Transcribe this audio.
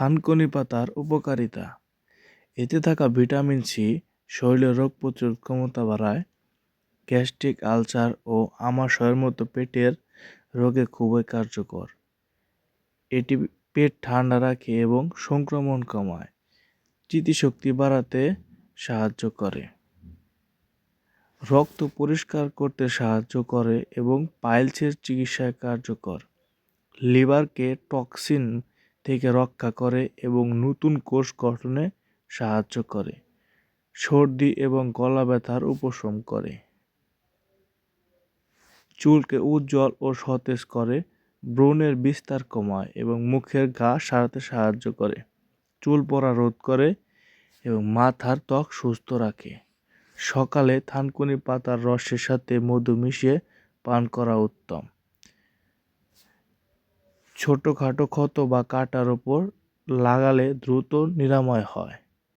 থানকুনি পাতার উপকারিতা। এতে থাকা ভিটামিন সি, শরীরের রোগ প্রতিরোধ ক্ষমতা বাড়ায়। গ্যাস্ট্রিক আলসার ও আমাশয়ের মতো পেটের রোগে খুবই কার্যকর। এটি পেট ঠান্ডা রাখে এবং সংক্রমণ কমায়। স্মৃতিশক্তি বাড়াতে সাহায্য করে। রক্ত পরিষ্কার করতে সাহায্য করে এবং পাইলসের চিকিৎসায় কার্যকর। লিভারকে টক্সিন থেকে রক্ষা করে এবং নতুন কোষ গঠনে সাহায্য করে। সর্দি এবং গলা ব্যথার উপশম করে। চুলকে উজ্জ্বল ও সতেজ করে, ব্রণের বিস্তার কমায় এবং মুখের ঘা সারাতে সাহায্য করে। চুল পড়া রোধ করে এবং মাথার ত্বক সুস্থ রাখে। সকালে থানকুনি পাতার রসের সাথে মধু মিশিয়ে পান করা উত্তম। ছোটোখাটো ক্ষত বা কাটার ওপর লাগালে দ্রুত নিরাময় হয়।